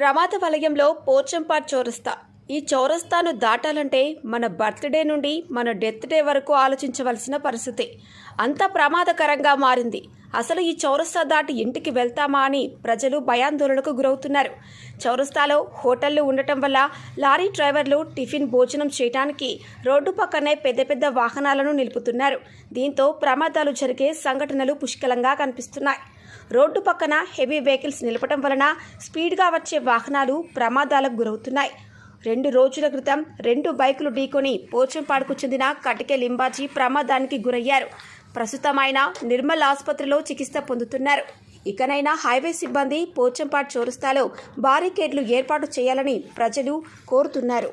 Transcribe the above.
ప్రమాద వలయంలో పోర్చంపాట్ చౌరస్తా. ఈ చౌరస్తాను దాటాలంటే మన బర్త్డే నుండి మన డెత్ డే వరకు ఆలోచించవలసిన పరిస్థితి. అంత ప్రమాదకరంగా మారింది. అసలు ఈ చౌరస్తా దాటి ఇంటికి వెళ్తామా అని ప్రజలు భయాందోళనకు గురవుతున్నారు. చౌరస్తాలో హోటళ్ళు ఉండటం వల్ల లారీ డ్రైవర్లు టిఫిన్ భోజనం చేయడానికి రోడ్డు పక్కనే పెద్ద పెద్ద వాహనాలను నిలుపుతున్నారు. దీంతో ప్రమాదాలు జరిగే సంఘటనలు పుష్కలంగా కనిపిస్తున్నాయి. రోడ్డు పక్కన హెవీ వెహికల్స్ నిలపడం వలన స్పీడ్గా వచ్చే వాహనాలు ప్రమాదాలకు గురవుతున్నాయి. రెండు రోజుల క్రితం రెండు బైకులు ఢీకొని పోచంపాడుకు చెందిన కటికే లింబాజీ ప్రమాదానికి గురయ్యారు. ప్రస్తుతం ఆయన నిర్మల్ ఆసుపత్రిలో చికిత్స పొందుతున్నారు. ఇకనైనా హైవే సిబ్బంది పోచంపాడు చోరుస్తాలో బారికేడ్లు ఏర్పాటు చేయాలని ప్రజలు కోరుతున్నారు.